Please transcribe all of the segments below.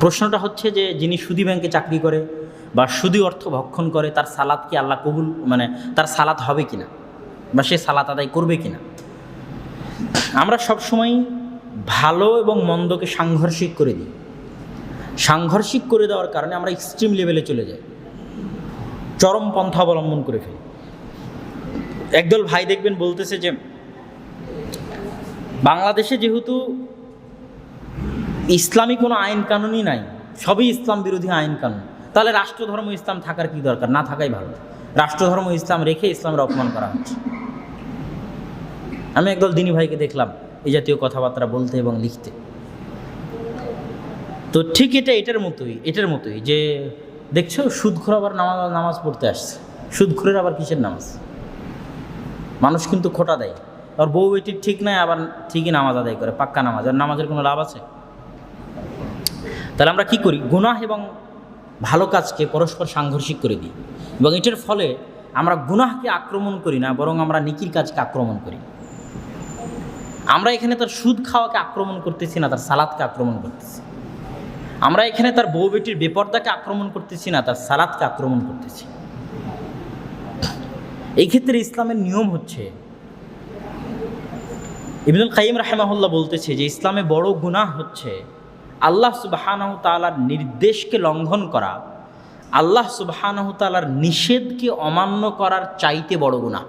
প্রশ্নটা হচ্ছে যে যিনি সুদী ব্যাংকে চাকরি করে বা সুদি অর্থ ভক্ষণ করে, তার সালাত কি আল্লাহ কবুল মানে তার সালাত হবে কিনা? বা সে সালাত আদায় করবে কিনা? আমরা সবসময় ভালো এবং মন্দকে সাংঘর্ষিক করে দিই। সাংঘর্ষিক করে দেওয়ার কারণে আমরা এক্সট্রিম লেভেলে চলে যাই। চরম পন্থা অবলম্বন করে ফেলি। একদল ভাই দেখবেন বলতেছে যে, বাংলাদেশে যেহেতু ইসলামী কোনো আইন কানুনই নাই। সবই ইসলাম বিরোধী আইন কানুন। তাহলে রাষ্ট্রধর্ম ইসলাম থাকার কি দরকার? না থাকাই ভালো। রাষ্ট্রধর্ম ইসলাম রেখে ইসলামের অপমান করা হচ্ছে। আমি একদল দিনী ভাইকে দেখলাম, এই জাতীয় কথাবার্তা বলতে এবং লিখতে। তো ঠিক এটা, এটার মতোই এটার মতোই যে, দেখছ, সুদখোর আবার নামাজ নামাজ পড়তে আসছে। সুদখোরের আবার কিসের নামাজ? মানুষ কিন্তু খোটা দেয়। আর বউ বেটির ঠিক নাই, আবার ঠিকই নামাজ আদায় করে, পাক্কা নামাজ। আর নামাজের কোনো লাভ আছে? তাহলে আমরা কি করি? গুনাহ এবং ভালো কাজকে পরস্পর সাংঘর্ষিক করে দিই। এবং এটার ফলে আমরা গুনাহকে আক্রমণ করি না, বরং আমরা নিকির কাজকে আক্রমণ করি। আমরা এখানে তার সুদ খাওয়াকে আক্রমণ করতেছি না, তার সালাদকে আক্রমণ করতেছি। আমরা এখানে তার বউ বেটির বেপর্দাকে আক্রমণ করতেছি না, তার সালাদকে আক্রমণ করতেছি। এই ক্ষেত্রে ইসলামের নিয়ম হচ্ছে, ইবনুল কাইম রাহেমাহুল্লাহ বলতেছে যে, ইসলামে বড় গুনাহ হচ্ছে আল্লাহ সুবাহানাহ তালার নির্দেশকে লঙ্ঘন করা, আল্লাহ সুবাহানাহ তালার নিষেধকে অমান্য করার চাইতে বড় গুণা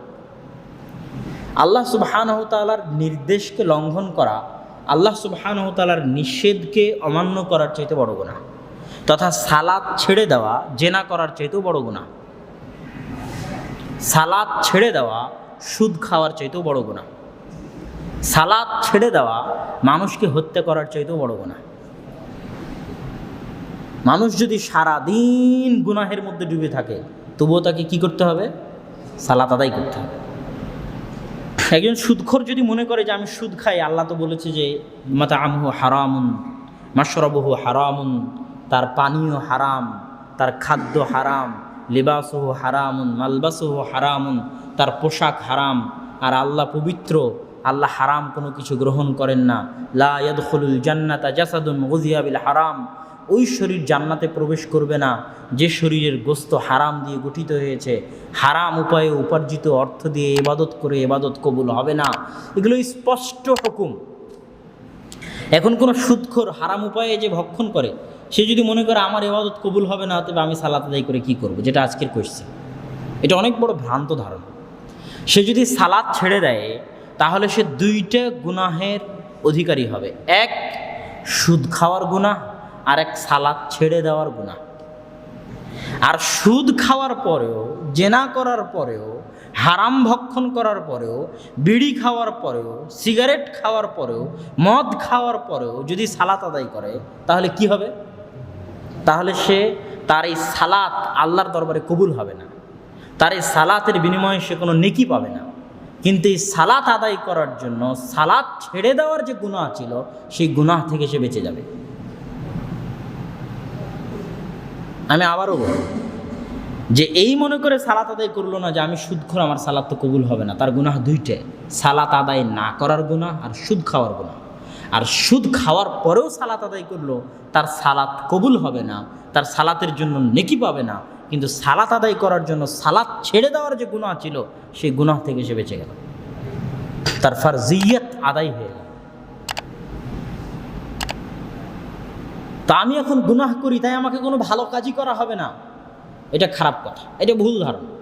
আল্লাহ সুবাহানাহ তালার নির্দেশকে লঙ্ঘন করা, আল্লাহ সুবাহানাহ তালার নিষেধকে অমান্য করার চাইতে বড় গুণা তথা সালাদ ছেড়ে দেওয়া, জেনা করার চাইতেও বড় গুণা সালাদ ছেড়ে দেওয়া, সুদ খাওয়ার চাইতেও বড় গুনাহ। সালাদ ছেড়ে দেওয়া, মানুষকে হত্যা করার চাইতেও বড় গুনাহ। মানুষ যদি সারা দিন গুনাহের মধ্যে ডুবে থাকে, তবুও তাকে কি করতে হবে? সালাত আদায় করতে হবে। একজন সুদখোর যদি মনে করে যে আমি সুদ খাই, আল্লাহ তো বলেছে যে, মাতা আমহু হারামুন মাসরবহু হারামুন, তার পানীয় হারাম, তার খাদ্য হারাম, লিবাসহু হারামুন, মালবাসহু হারামুন, তার পোশাক হারাম, আর আল্লাহ পবিত্র, আল্লাহ হারাম কোনো কিছু গ্রহণ করেন না। লা ইয়াদখুলুল জান্নাতা জাসাদুন, গুজিয়া বিল হারাম ওই শরীর জান্নাতে প্রবেশ করবে না। যে শরীরের গোস্ত হারাম দিয়ে গঠিত হয়েছে, হারাম উপায়ে উপার্জিত অর্থ দিয়ে এবাদত করে এবাদত কবুল হবে না। এগুলো স্পষ্ট হুকুম। এখন কোনো সুদখোর হারাম উপায়ে যে ভক্ষণ করে, সে যদি মনে করে আমার এবাদত কবুল হবে না, তবে আমি সালাত আদায় করে কি করব? যেটা আজকের কোয়েশ্চেন এটা অনেক বড় ভ্রান্ত ধারণা। সে যদি সালাদ ছেড়ে দেয়, তাহলে সে দুইটা গুনাহের অধিকারী হবে। এক, সুদ খাওয়ার গুনাহ। আর এক সালাদ ছেড়ে দেওয়ার গুনাহ। আর সুদ খাওয়ার পরেও, জেনা করার পরেও, হারাম ভক্ষণ করার পরেও, বিড়ি খাওয়ার পরেও, সিগারেট খাওয়ার পরেও, মদ খাওয়ার পরেও যদি সালাত আদায় করে, তাহলে কি হবে? তাহলে সে তার এই সালাত আল্লাহর দরবারে কবুল হবে না। তার এই সালাতের বিনিময়ে সে কোনো নেকি পাবে না। কিন্তু এই সালাত আদায় করার জন্য সালাত ছেড়ে দেওয়ার যে গুনাহ ছিল, সেই গুনাহ থেকে সে বেঁচে যাবে। আমি আবারও বলব যে এই মনে করে সালাত আদায় করল না যে আমি সুদ খোর আমার সালাত তো কবুল হবে না। তার গুনাহ দুইটে সালাত আদায় না করার গুনাহ আর সুদ খাওয়ার গুনাহ। আর সুদ খাওয়ার পরেও সালাত আদায় করল, তার সালাত কবুল হবে না, তার সালাতের জন্য নেকি পাবে না। কিন্তু সালাত আদায় করার জন্য সালাত ছেড়ে দেওয়ার যে গুনাহ ছিল, সেই গুনাহ থেকে সে বেঁচে গেল। তার ফারজিয়ত আদায় হয়ে গেল। তা আমি এখন গুনাহ করি, তাই আমাকে কোনো ভালো কাজই করা হবে না। এটা খারাপ কথা। এটা ভুল ধারণা।